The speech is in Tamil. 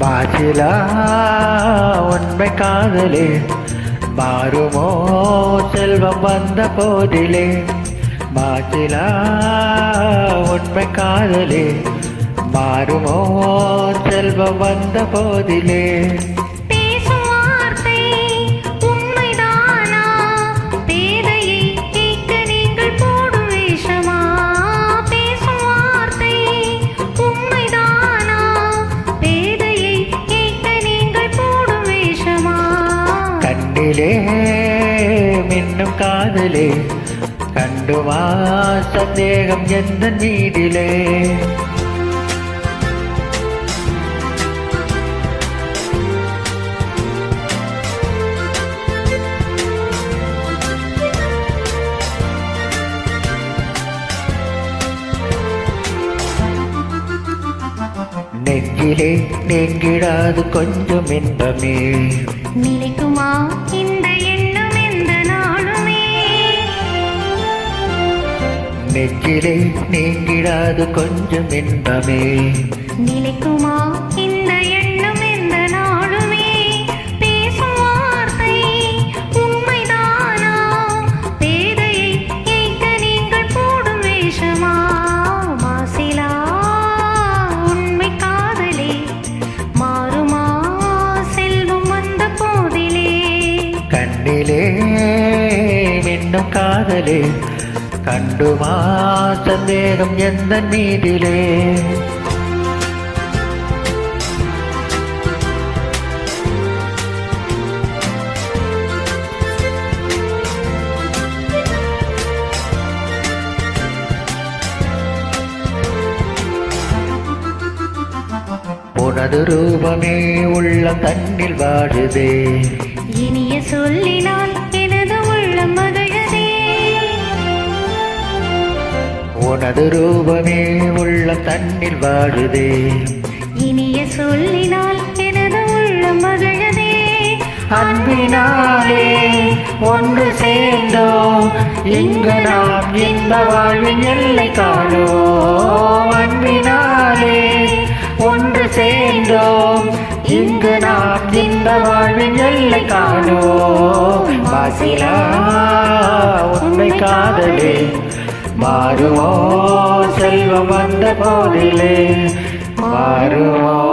பாசிலா உண்மை காதலே. மாறுமோ செல்வம் வந்த போதிலே. பாசிலா உண்மை காதலே. மாறுமோ செல்வம் வந்த போதிலே. கண்ணிலே மின்னும் காதலே கண்டுமா சந்தேகம் எந்த நீடிலே நெஞ்சிலே நீங்கிடாது கொஞ்சம் இன்பமே. நிலைக்குமா இந்த எண்ணம் எந்த நாளுமே. நெஞ்சிலே நீங்கிடாது கொஞ்சம் இன்பமே. நிலைக்குமா இந்த என்னும் காதலே கண்டுமா சந்தேகம் எந்த நீதிலே? உனது ரூபமே உள்ள தன்னில் வாழுதே. இனிய சொல்லினால் உனது ரூபமே உள்ள தன்னில் வாழுதே. இனிய சொல்லினால் எனது உள்ளம் மகிழதே. அன்பினாலே ஒன்று சேர்ந்தோம். இங்கு நாம் இந்த வாழ்வின் எல்லை காணோம். இந்த வாழ்வின் எல்லை காணோ. வாசிலா உண்மை காதலே. மாறுமோ செல்வம் வந்த போதிலே. மாறுமோ